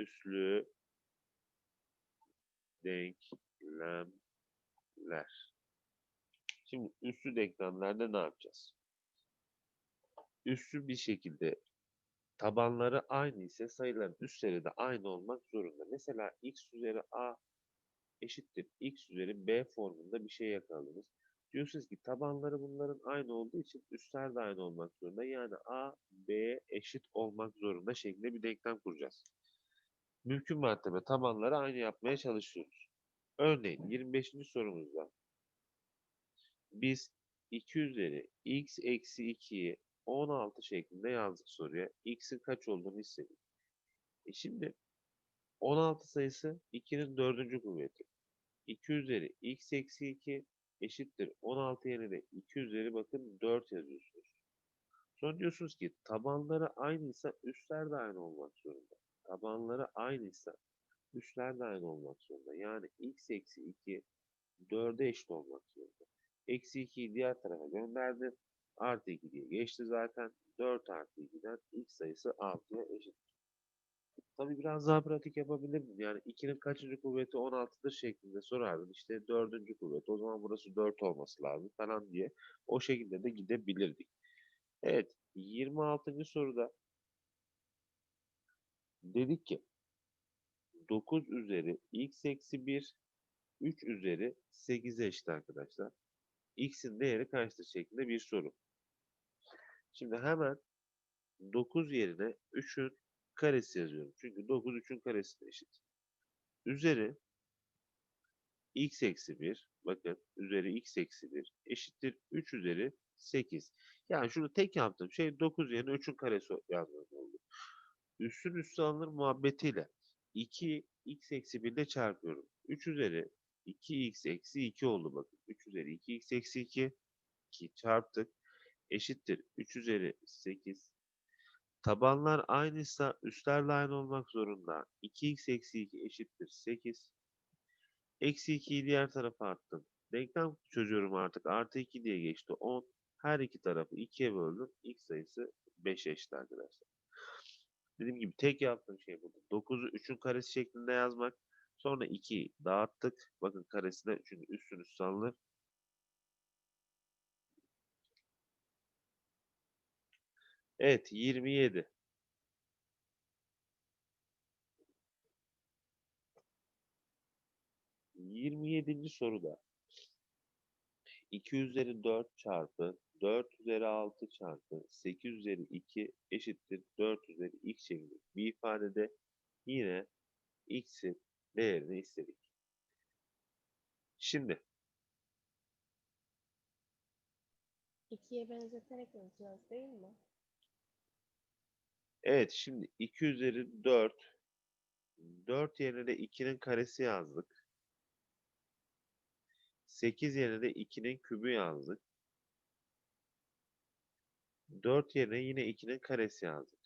üslü denklemler. Şimdi üslü denklemlerde ne yapacağız? Üslü bir şekilde tabanları aynı ise sayıların üstleri de aynı olmak zorunda. Mesela x üzeri a eşittir x üzeri b formunda bir şey yakaladınız. Diyorsunuz ki tabanları bunların aynı olduğu için üstler de aynı olmak zorunda. Yani a, b eşit olmak zorunda şeklinde bir denklem kuracağız. Mümkün mertebe tabanları aynı yapmaya çalışıyoruz. Örneğin 25. sorumuzda biz 2 üzeri x eksi 2'yi 16 şeklinde yazdık soruya. x'in kaç olduğunu istedik. E şimdi 16 sayısı 2'nin dördüncü kuvveti. 2 üzeri x eksi 2 eşittir 16 yerine 2 üzeri bakın 4 yazıyorsunuz. Sonra diyorsunuz ki tabanları aynıysa üstler de aynı olmak zorunda. Tabanları aynıysa üstler de aynı olmak zorunda. Yani x eksi 2 4'e eşit olmak zorunda. Eksi 2'yi diğer tarafa gönderdim. Artı 2 diye geçti zaten. 4 artı 2'den x sayısı 6'ya eşit. Tabii biraz daha pratik yapabilirdim. Yani 2'nin kaçıncı kuvveti 16'dır şeklinde sorardım. İşte 4. kuvvet. O zaman burası 4 olması lazım falan diye. O şekilde de gidebilirdik. Evet. 26. soruda dedik ki 9 üzeri x eksi 1 3 üzeri 8'e eşit arkadaşlar. x'in değeri kaçtır şeklinde bir soru. Şimdi hemen 9 yerine 3'ün karesi yazıyorum. Çünkü 9 3'ün karesine eşit. Üzeri x eksi 1 bakın üzeri x eksi 1 eşittir 3 üzeri 8. Yani şunu tek yaptığım şey 9 yerine 3'ün karesi yazmak oldu. Üstün üstü alınır muhabbetiyle 2 x eksi 1 ile çarpıyorum. 3 üzeri 2x eksi 2 oldu bakın. 3 üzeri 2x eksi 2 2 çarptık. Eşittir 3 üzeri 8 Tabanlar aynıysa üstler de aynı olmak zorunda. 2x eksi 2 eşittir 8. Eksi 2'yi diğer tarafa attım. Denklem çözüyorum artık. Artı 2 diye geçti. 10. Her iki tarafı 2'ye böldüm. X sayısı 5 eşit arkadaşlar. Dediğim gibi tek yaptığım şey burada. 9'u 3'ün karesi şeklinde yazmak. Sonra 2'yi dağıttık. Bakın karesine çünkü üstün üstü alınır. Evet 27. Yirmi yedinci soruda 2 üzeri 4 çarpı 4 üzeri 6 çarpı 8 üzeri 2 eşittir 4 üzeri x şeklinde bir ifadede yine x'in değerini istedik. Şimdi 2'ye benzeterek yazacağız değil mi? Evet şimdi 2 üzeri 4 4 yerine de 2'nin karesi yazdık. 8 yerine de 2'nin kübü yazdık. 4 yerine yine 2'nin karesi yazdık.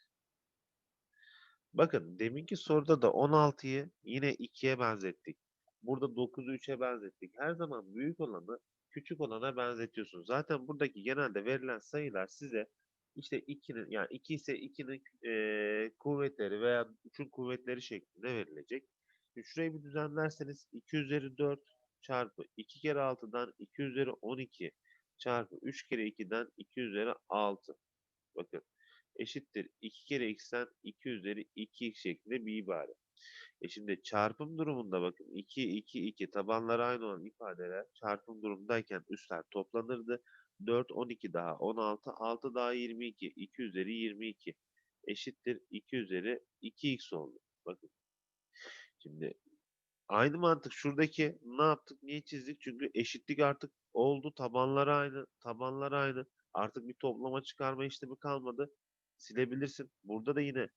Bakın deminki soruda da 16'yı yine 2'ye benzettik. Burada 9'u 3'e benzettik. Her zaman büyük olanı küçük olana benzetiyorsunuz. Zaten buradaki genelde verilen sayılar size işte 2'nin yani 2 ise 2'nin e, kuvvetleri veya 3'ün kuvvetleri şeklinde verilecek. Şurayı bir düzenlerseniz 2 üzeri 4 çarpı 2 kere 6'dan 2 üzeri 12 çarpı 3 kere 2'den 2 üzeri 6. Bakın eşittir 2 kere x'ten 2 üzeri 2x şeklinde bir ibare. E şimdi çarpım durumunda bakın 2, 2, 2 tabanları aynı olan ifadeler çarpım durumundayken üstler toplanırdı. 4, 12 daha 16, 6 daha 22, 2 üzeri 22 eşittir 2 üzeri 2x oldu. Bakın. Şimdi aynı mantık şuradaki ne yaptık? Niye çizdik? Çünkü eşitlik artık oldu. Tabanlar aynı. Tabanlar aynı. Artık bir toplama çıkarma işlemi kalmadı. Silebilirsin. Burada da yine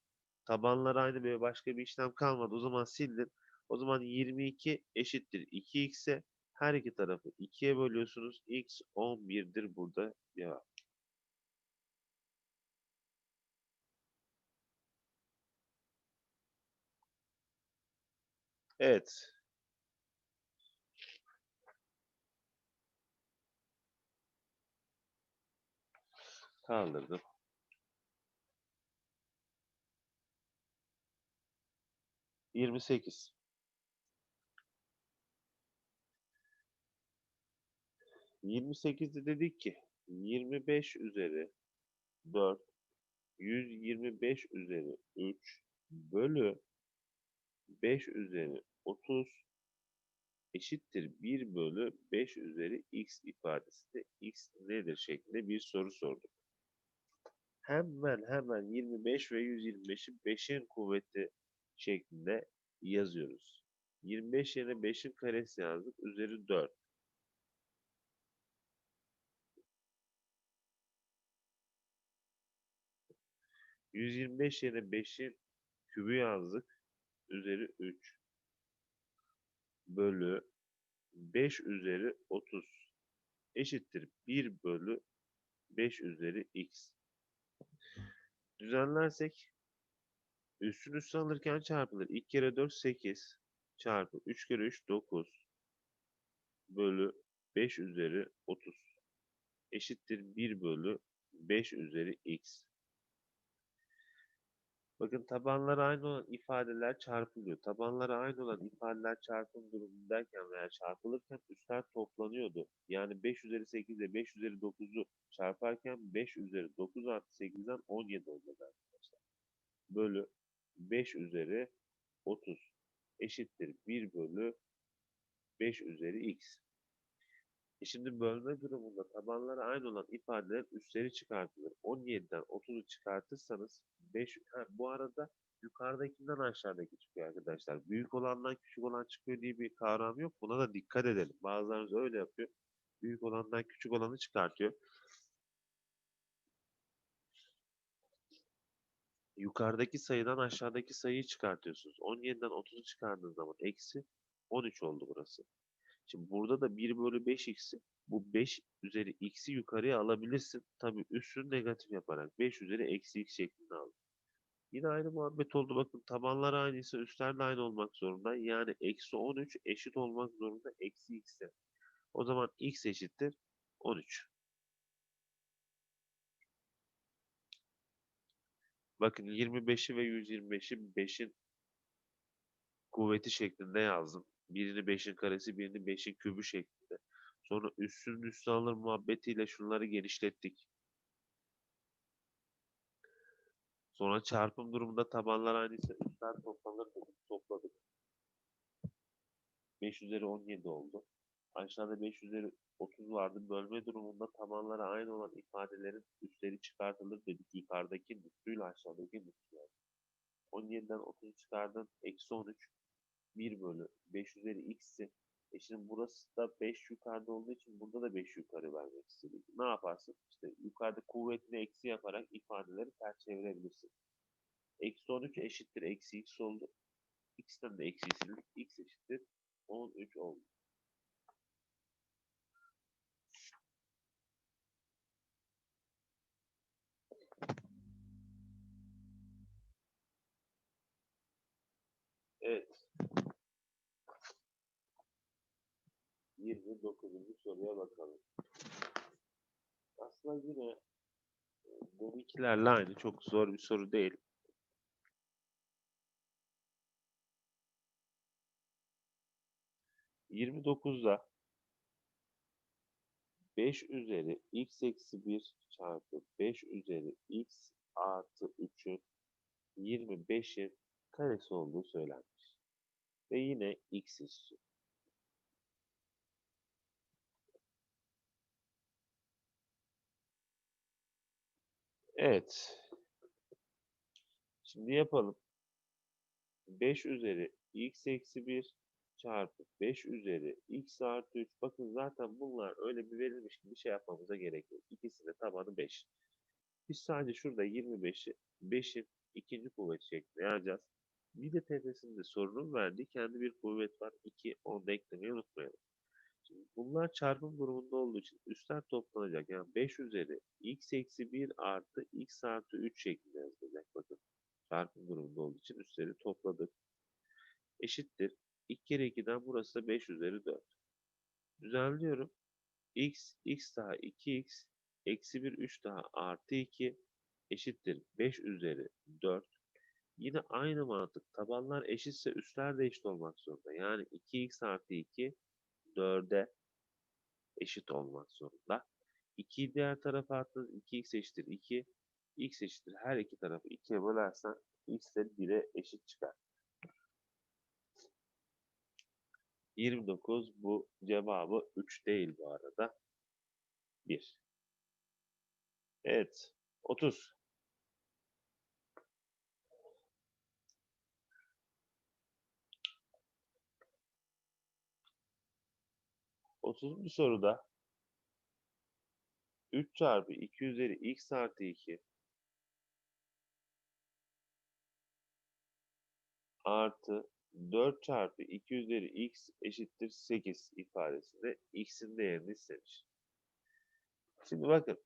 tabanlar aynı ve başka bir işlem kalmadı. O zaman sildin. O zaman 22 eşittir 2x'e her iki tarafı 2'ye bölüyorsunuz. X 11'dir burada cevap. Evet. Kaldırdım. 28. Yirmi sekizde dedik ki 25 üzeri 4 125 üzeri 3 bölü 5 üzeri 30 eşittir 1 bölü 5 üzeri x ifadesinde x nedir şeklinde bir soru sorduk. Hemen hemen 25 ve 125'i 5'in kuvveti şeklinde yazıyoruz. 25 yerine 5'in karesi yazdık. Üzeri 4. ...125 yerine 5'in kübü yazdık. Üzeri 3. Bölü 5 üzeri 30 eşittir 1 bölü 5 üzeri x. Düzenlersek üstün üstü alırken çarpılır. 2 kere 4 8 çarpı 3 kere 3 9 bölü 5 üzeri 30 eşittir 1 bölü 5 üzeri x. Bakın tabanları aynı olan ifadeler çarpılıyor. Tabanları aynı olan ifadeler çarpım durumundayken veya çarpılırken üstler toplanıyordu. Yani 5 üzeri 8 ile 5 üzeri 9'u çarparken 5 üzeri 9 artı 8'den 17 olacak arkadaşlar. Bölü 5 üzeri 30 eşittir 1 bölü 5 üzeri x. E şimdi bölme durumunda tabanları aynı olan ifadeler üstleri çıkartılır. 17'den 30'u çıkartırsanız 5 ha, bu arada yukarıdakinden aşağıdaki çıkıyor arkadaşlar. Büyük olandan küçük olan çıkıyor diye bir kavram yok. Buna da dikkat edelim. Bazılarınız öyle yapıyor. Büyük olandan küçük olanı çıkartıyor. Yukarıdaki sayıdan aşağıdaki sayıyı çıkartıyorsunuz. 17'den 30'u çıkardığınız zaman eksi 13 oldu burası. Şimdi burada da 1 bölü 5x'i bu 5 üzeri x'i yukarıya alabilirsin. Tabi üssünü negatif yaparak 5 üzeri eksi x şeklinde al. Yine aynı muhabbet oldu. Bakın tabanlar aynıysa üstler de aynı olmak zorunda. Yani eksi 13 eşit olmak zorunda eksi x'e. O zaman x eşittir 13. Bakın 25'i ve 125'i 5'in kuvveti şeklinde yazdım. Birini 5'in karesi, birini 5'in kübü şeklinde. Sonra üstün üstü alır muhabbetiyle şunları genişlettik. Sonra çarpım durumunda tabanlar aynıysa üstler toplanır dedik, topladık. 5 üzeri 17 oldu. Aşağıda 5 üzeri 30 vardı. Bölme durumunda tabanlara aynı olan ifadelerin üstleri çıkartılır dedik. Yukarıdaki üstüyle aşağıdaki üstü 17'den 30'u çıkardın. Eksi 13. 1 bölü 5 üzeri x'i. E şimdi burası da 5 yukarıda olduğu için burada da 5 yukarı vermek istedik. Ne yaparsın? İşte yukarıda kuvvetini eksi yaparak ifadeleri ters çevirebilirsin. Eksi 13 eşittir eksi x oldu. x'ten de eksi sildik. x eşittir 13 oldu. Evet. 29. soruya bakalım. Aslında yine e, deminkilerle aynı. Çok zor bir soru değil. Yirmi dokuzda 5 üzeri x eksi 1 çarpı 5 üzeri x artı 3'ün 25'in karesi olduğu söylenmiş. Ve yine x istiyor. Evet. Şimdi yapalım. 5 üzeri x eksi 1 çarpı 5 üzeri x artı 3. Bakın zaten bunlar öyle bir verilmiş gibi bir şey yapmamıza gerek yok. İkisi de tabanı 5. Biz sadece şurada 25'i 5'in ikinci kuvvet şeklinde yazacağız. Bir de tepesinde sorunun verdiği kendi bir kuvvet var. 2, onu da eklemeyi unutmayalım. Bunlar çarpım durumunda olduğu için üstler toplanacak. Yani 5 üzeri x eksi 1 artı x artı 3 şeklinde yazılacak. Bakın çarpım durumunda olduğu için üstleri topladık. Eşittir. 2 kere 2'den burası da 5 üzeri 4. Düzenliyorum. x, x daha 2x, eksi 1, 3 daha artı 2 eşittir 5 üzeri 4. Yine aynı mantık. Tabanlar eşitse üstler de eşit olmak zorunda. Yani 2x artı 2 4'e eşit olmak zorunda. 2'yi diğer tarafa attınız. 2x eşittir 2. x eşittir her iki tarafı 2'ye bölersen x de 1'e eşit çıkar. 29 bu cevabı 3 değil bu arada. 1. Evet. 30. 30. soruda 3 çarpı 2 üzeri x artı 2 artı 4 çarpı 2 üzeri x eşittir 8 ifadesinde x'in değerini istemiş. Şimdi bakın.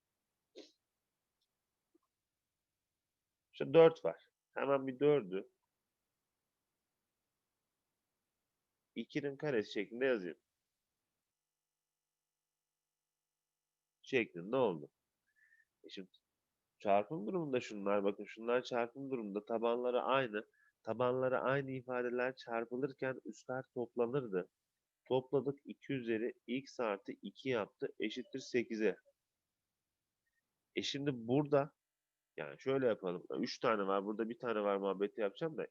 Şu 4 var. Hemen bir 4'ü 2'nin karesi şeklinde yazayım. Şeklinde oldu. E şimdi çarpım durumunda şunlar bakın şunlar çarpım durumunda tabanları aynı. Tabanları aynı ifadeler çarpılırken üstler toplanırdı. Topladık 2 üzeri x artı 2 yaptı eşittir 8'e. E şimdi burada yani şöyle yapalım. 3 tane var burada bir tane var muhabbeti yapacağım da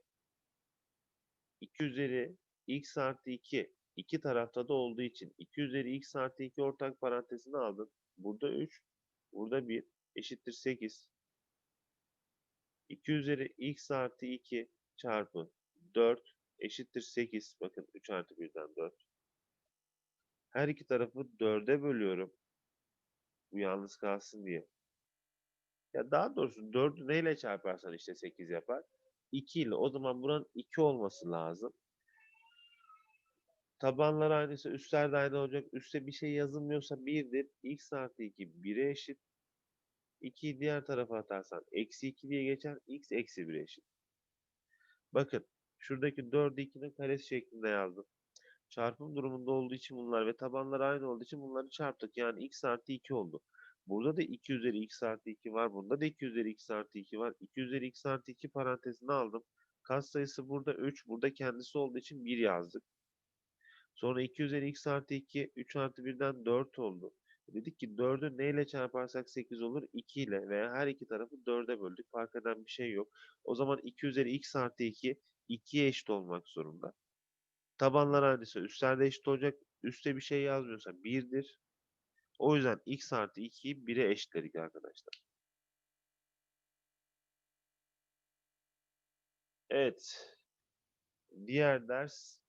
2 üzeri x artı 2 iki tarafta da olduğu için 2 üzeri x artı 2 ortak parantezini aldın. Burada 3, burada 1 eşittir 8. 2 üzeri x artı 2 çarpı 4 eşittir 8. Bakın 3 artı 1'den 4. Her iki tarafı 4'e bölüyorum. Bu yalnız kalsın diye. Ya daha doğrusu 4'ü neyle çarparsan işte 8 yapar. 2 ile. O zaman buranın 2 olması lazım. Tabanlar aynıysa üstler de aynı olacak. Üste bir şey yazılmıyorsa 1'dir. x artı 2 1'e eşit. 2'yi diğer tarafa atarsan eksi 2 diye geçer. x eksi 1'e eşit. Bakın şuradaki 4'ü 2'nin karesi şeklinde yazdım. Çarpım durumunda olduğu için bunlar ve tabanlar aynı olduğu için bunları çarptık. Yani x artı 2 oldu. Burada da 2 üzeri x artı 2 var. Bunda da 2 üzeri x artı 2 var. 2 üzeri x artı 2 parantezine aldım. Katsayısı burada 3. Burada kendisi olduğu için 1 yazdık. Sonra 2 üzeri x artı 2, 3 artı 1'den 4 oldu. Dedik ki 4'ü neyle çarparsak 8 olur? 2 ile veya her iki tarafı 4'e böldük. Fark eden bir şey yok. O zaman 2 üzeri x artı 2, 2'ye eşit olmak zorunda. Tabanlar aynıysa üstlerde eşit olacak. Üste bir şey yazmıyorsa 1'dir. O yüzden x artı 2'yi 1'e eşitledik arkadaşlar. Evet. Diğer ders